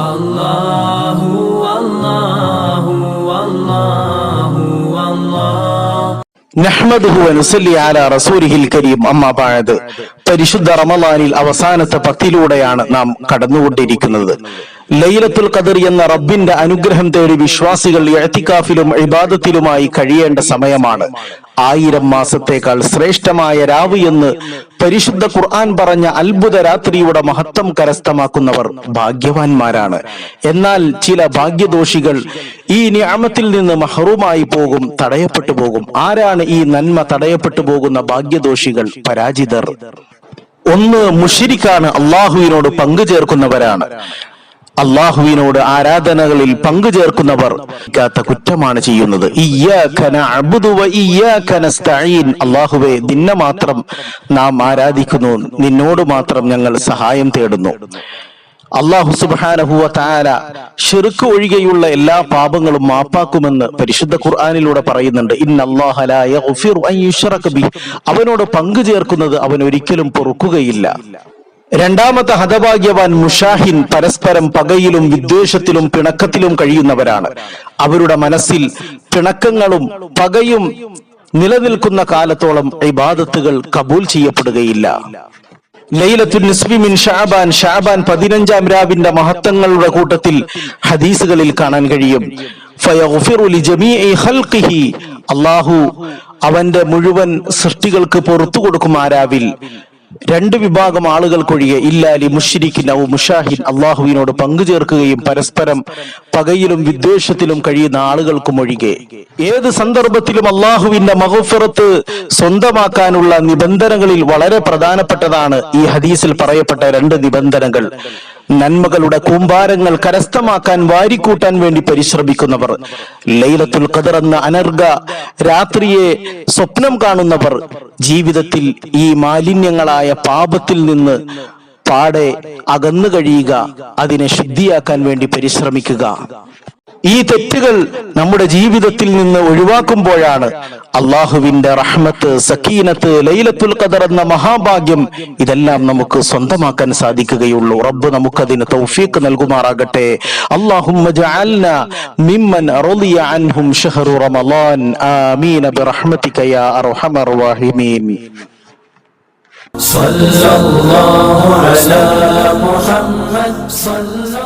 അല്ലാഹു അല്ലാഹു അല്ലാഹു അല്ലാഹ് നഹ്മദുഹു അനുസല്ലി അലാ റസൂലിഹിൽ കരീം അമ്മ പാഴത് പരിശുദ്ധ റമളാനിൽ അവസാനത്തെ പത്തിലൂടെയാണ് നാം കടന്നുകൊണ്ടിരിക്കുന്നത്. ലൈലത്തുൽ ഖദർ എന്ന റബ്ബിന്റെ അനുഗ്രഹം തേടി വിശ്വാസികൾ എഴത്തിക്കാഫിലും ഇബാദത്തിലുമായി കഴിയേണ്ട സമയമാണ്. ആയിരം മാസത്തേക്കാൾ ശ്രേഷ്ഠമായ രാവ് എന്ന് പരിശുദ്ധ ഖുർആൻ പറഞ്ഞ അത്ഭുത രാത്രിയുടെ മഹത്വം കരസ്ഥമാക്കുന്നവർ ഭാഗ്യവാന്മാരാണ്. എന്നാൽ ചില ഭാഗ്യദോഷികൾ ഈ നിയമത്തിൽ നിന്ന് മഹറുമായി പോകും തടയപ്പെട്ടു പോകും. ആരാണ് ഈ നന്മ തടയപ്പെട്ടു പോകുന്ന ഭാഗ്യദോഷികൾ? പരാജിതർ. ഒന്ന് മുഷിരിക്കാണ്. അള്ളാഹുവിനോട് പങ്കു ചേർക്കുന്നവരാണ്. അള്ളാഹുവിനോട് ആരാധനകളിൽ പങ്കു ചേർക്കുന്നവർ കുറ്റമാണ് ചെയ്യുന്നത്. അള്ളാഹുവേ നിന്നെ മാത്രം നാം ആരാധിക്കുന്നു. നിന്നോട് മാത്രം ഞങ്ങൾ സഹായം തേടുന്നു. അള്ളാഹു സുബാനഹുവ താര ഷിർക്ക് ഒഴികെയുള്ള എല്ലാ പാപങ്ങളും മാപ്പാക്കുമെന്ന് പരിശുദ്ധ ഖുർആാനിലൂടെ പറയുന്നുണ്ട്. ഇന്ന അള്ളാഹലായ ലാ യഗ്ഫിറു അൻ യുശ്റക അവനോട് പങ്കു ചേർക്കുന്നത് അവൻ ഒരിക്കലും പൊറുക്കുകയില്ല. രണ്ടാമത്തെ ഹതഭാഗ്യവാൻ മുഷാഹിൻ പരസ്പരം പകയിലും വിദ്വേഷത്തിലും പിണക്കത്തിലും കഴിയുന്നവരാണ്. അവരുടെ മനസ്സിൽ പിണക്കങ്ങളും പകയും നിലനിൽക്കുന്ന കാലത്തോളം ഇബാദത്തുകൾ കബൂൽ ചെയ്യപ്പെടുകയില്ല. ലൈലത്തുൽ നിസ്ഫി മിൻ ഷാബാൻ ഷാബാൻ പതിനഞ്ചാം രാവിന്റെ മഹത്വങ്ങളുടെ കൂട്ടത്തിൽ ഹദീസുകളിൽ കാണാൻ കഴിയും. അള്ളാഹു അവന്റെ മുഴുവൻ സൃഷ്ടികൾക്ക് പുറത്തു കൊടുക്കും ആ രാവിൽ. രണ്ട് വിഭാഗം ആളുകൾക്കൊഴികെ ഇല്ലാലി മുഷിരിക്കിൻ ഔ മുഷാഹിൻ അള്ളാഹുവിനോട് പങ്കുചേർക്കുകയും പരസ്പരം പകയിലും വിദ്വേഷത്തിലും കഴിയുന്ന ആളുകൾക്കും ഒഴികെ. ഏത് സന്ദർഭത്തിലും അള്ളാഹുവിന്റെ മഹഫിറത്ത് സ്വന്തമാക്കാനുള്ള നിബന്ധനകളിൽ വളരെ പ്രധാനപ്പെട്ടതാണ് ഈ ഹദീസിൽ പറയപ്പെട്ട രണ്ട് നിബന്ധനകൾ. നന്മകളുടെ കൂമ്പാരങ്ങൾ കരസ്ഥമാക്കാൻ വാരിക്കൂട്ടാൻ വേണ്ടി പരിശ്രമിക്കുന്നവർ. ലൈലത്തുൽ ഖദർ എന്ന അനർഘ രാത്രിയെ സ്വപ്നം കാണുന്നവർ ജീവിതത്തിൽ ഈ മാലിന്യങ്ങളായ പാപത്തിൽ നിന്ന് പാടെ അകന്നു കഴിയുക അതിനെ ശുദ്ധിയാക്കാൻ വേണ്ടി പരിശ്രമിക്കുക. ഈ തെറ്റുകൾ നമ്മുടെ ജീവിതത്തിൽ നിന്ന് ഒഴിവാക്കുമ്പോഴാണ് അള്ളാഹുവിന്റെ റഹ്മത്ത് സക്കീനത്ത് ലൈലത്തുൽ ഖദർ എന്ന മഹാഭാഗ്യം ഇതെല്ലാം നമുക്ക് സ്വന്തമാക്കാൻ സാധിക്കുകയുള്ളൂ റബ്ബ് നമുക്കതിന് തൗഫീഖ് നൽകുമാറാകട്ടെ അല്ലാഹുമ്മ ജഅൽന മിമ്മൻ റളിയ അൻഹും ഷഹ്റു റമളാൻ ആമീൻ ബിറഹ്മതിക യാ അർഹമർ റഹീമീൻ صلى الله على محمد صلى الله